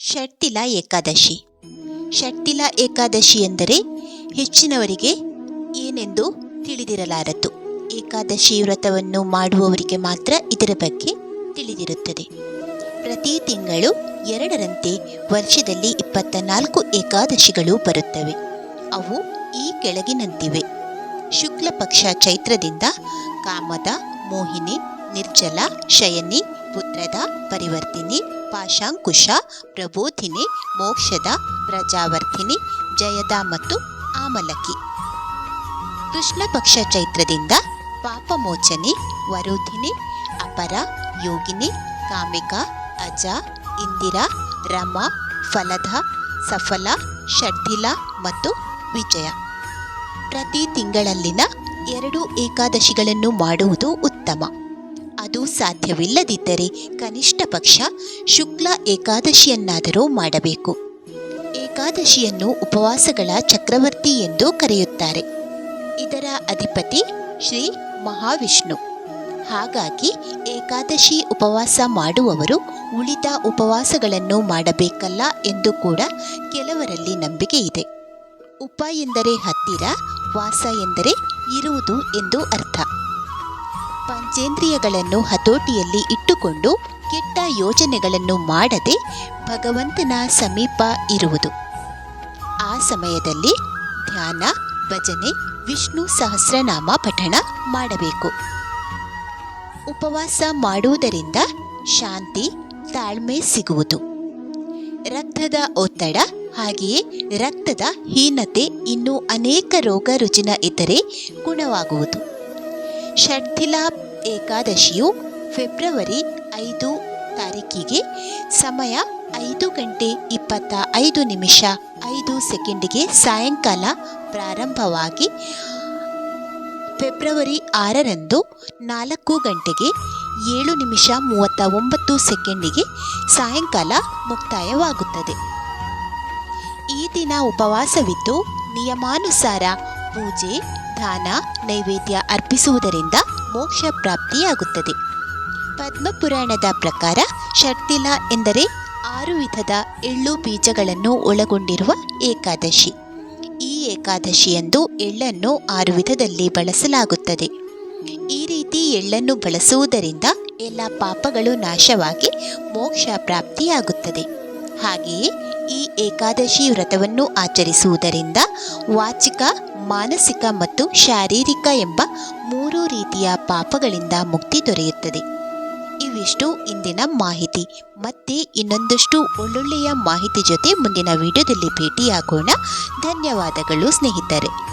ಷಟ್ತಿಲ ಏಕಾದಶಿ. ಷಟ್ತಿಲ ಏಕಾದಶಿ ಎಂದರೆ ಹೆಚ್ಚಿನವರಿಗೆ ಏನೆಂದು ತಿಳಿದಿರಲಾರದು. ಏಕಾದಶಿ ವ್ರತವನ್ನು ಮಾಡುವವರಿಗೆ ಮಾತ್ರ ಇದರ ಬಗ್ಗೆ ತಿಳಿದಿರುತ್ತದೆ. ಪ್ರತಿ ತಿಂಗಳು ಎರಡರಂತೆ ವರ್ಷದಲ್ಲಿ ಇಪ್ಪತ್ತ ನಾಲ್ಕು ಏಕಾದಶಿಗಳು ಬರುತ್ತವೆ. ಅವು ಈ ಕೆಳಗಿನಂತಿವೆ. ಶುಕ್ಲ ಪಕ್ಷ ಚೈತ್ರದಿಂದ ಕಾಮದ, ಮೋಹಿನಿ, ನಿರ್ಜಲ, ಶಯನಿ, ಪುತ್ರದ ಪರಿವರ್ತಿನಿ ಪಾಶಾಂಕುಶ, ಪ್ರಬೋಧಿನಿ, ಮೋಕ್ಷದ, ಪ್ರಜಾವರ್ಧಿನಿ, ಜಯದ ಮತ್ತು ಆಮಲಕಿ. ಕೃಷ್ಣ ಪಕ್ಷ ಚೈತ್ರದಿಂದ ಪಾಪಮೋಚನಿ, ವರೋಧಿನಿ, ಅಪರ, ಯೋಗಿನಿ, ಕಾಮಿಕ, ಅಜ, ಇಂದಿರಾ, ರಮ ಫಲದ ಸಫಲ, ಷಡ್ಧಿಲ ಮತ್ತು ವಿಜಯ. ಪ್ರತಿ ತಿಂಗಳಲ್ಲಿನ ಎರಡು ಏಕಾದಶಿಗಳನ್ನು ಮಾಡುವುದು ಉತ್ತಮ. ಅದು ಸಾಧ್ಯವಿಲ್ಲದಿದ್ದರೆ ಕನಿಷ್ಠ ಪಕ್ಷ ಶುಕ್ಲ ಏಕಾದಶಿಯನ್ನಾದರೂ ಮಾಡಬೇಕು. ಏಕಾದಶಿಯನ್ನು ಉಪವಾಸಗಳ ಚಕ್ರವರ್ತಿ ಎಂದು ಕರೆಯುತ್ತಾರೆ. ಇದರ ಅಧಿಪತಿ ಶ್ರೀ ಮಹಾವಿಷ್ಣು. ಹಾಗಾಗಿ ಏಕಾದಶಿ ಉಪವಾಸ ಮಾಡುವವರು ಉಳಿದ ಉಪವಾಸಗಳನ್ನು ಮಾಡಬೇಕಲ್ಲ ಎಂದು ಕೂಡ ಕೆಲವರಲ್ಲಿ ನಂಬಿಕೆ ಇದೆ. ಉಪ ಎಂದರೆ ಹತ್ತಿರ, ವಾಸ ಎಂದರೆ ಇರುವುದು ಎಂದು ಅರ್ಥ. ಪಂಚೇಂದ್ರಿಯಗಳನ್ನು ಹತೋಟಿಯಲ್ಲಿ ಇಟ್ಟುಕೊಂಡು ಕೆಟ್ಟ ಯೋಚನೆಗಳನ್ನು ಮಾಡದೆ ಭಗವಂತನ ಸಮೀಪ ಇರುವುದು. ಆ ಸಮಯದಲ್ಲಿ ಧ್ಯಾನ, ಭಜನೆ, ವಿಷ್ಣು ಸಹಸ್ರನಾಮ ಪಠಣ ಮಾಡಬೇಕು. ಉಪವಾಸ ಮಾಡುವುದರಿಂದ ಶಾಂತಿ, ತಾಳ್ಮೆ ಸಿಗುವುದು. ರಕ್ತದ ಒತ್ತಡ ಹಾಗೆಯೇ ರಕ್ತದ ಹೀನತೆ ಇನ್ನೂ ಅನೇಕ ರೋಗ ರುಜಿನ ಇದ್ದರೆ ಗುಣವಾಗುವುದು. ಷಡ್ಥಿಲ ಏಕಾದಶಿಯು ಫೆಬ್ರವರಿ ಐದು ತಾರೀಕಿಗೆ ಸಮಯ ಐದು ಗಂಟೆ ಇಪ್ಪತ್ತ ಐದು ನಿಮಿಷ ಐದು ಸೆಕೆಂಡಿಗೆ ಸಾಯಂಕಾಲ ಪ್ರಾರಂಭವಾಗಿ ಫೆಬ್ರವರಿ ಆರರಂದು ನಾಲ್ಕು ಗಂಟೆಗೆ ಏಳು ನಿಮಿಷ ಮೂವತ್ತ ಒಂಬತ್ತು ಸೆಕೆಂಡಿಗೆ ಸಾಯಂಕಾಲ ಮುಕ್ತಾಯವಾಗುತ್ತದೆ. ಈ ದಿನ ಉಪವಾಸವಿದ್ದು ನಿಯಮಾನುಸಾರ ಪೂಜೆ, ದಾನ, ನೈವೇದ್ಯ ಅರ್ಪಿಸುವುದರಿಂದ ಮೋಕ್ಷ ಪ್ರಾಪ್ತಿಯಾಗುತ್ತದೆ. ಪದ್ಮಪುರಾಣದ ಪ್ರಕಾರ ಷಟ್ತಿಲ ಎಂದರೆ ಆರು ವಿಧದ ಎಳ್ಳು ಬೀಜಗಳನ್ನು ಒಳಗೊಂಡಿರುವ ಏಕಾದಶಿ. ಈ ಏಕಾದಶಿಯಂದು ಎಳ್ಳನ್ನು ಆರು ವಿಧದಲ್ಲಿ ಬಳಸಲಾಗುತ್ತದೆ. ಈ ರೀತಿ ಎಳ್ಳನ್ನು ಬಳಸುವುದರಿಂದ ಎಲ್ಲ ಪಾಪಗಳು ನಾಶವಾಗಿ ಮೋಕ್ಷ ಪ್ರಾಪ್ತಿಯಾಗುತ್ತದೆ. ಹಾಗೆಯೇ ಈ ಏಕಾದಶಿ ವ್ರತವನ್ನು ಆಚರಿಸುವುದರಿಂದ ವಾಚಿಕ, ಮಾನಸಿಕ ಮತ್ತು ಶಾರೀರಿಕ ಎಂಬ ಮೂರು ರೀತಿಯ ಪಾಪಗಳಿಂದ ಮುಕ್ತಿ ದೊರೆಯುತ್ತದೆ. ಇವಿಷ್ಟು ಇಂದಿನ ಮಾಹಿತಿ. ಮತ್ತೆ ಇನ್ನೊಂದಷ್ಟು ಒಳ್ಳೊಳ್ಳೆಯ ಮಾಹಿತಿ ಜೊತೆ ಮುಂದಿನ ವಿಡಿಯೋದಲ್ಲಿ ಭೇಟಿಯಾಗೋಣ. ಧನ್ಯವಾದಗಳು ಸ್ನೇಹಿತರೆ.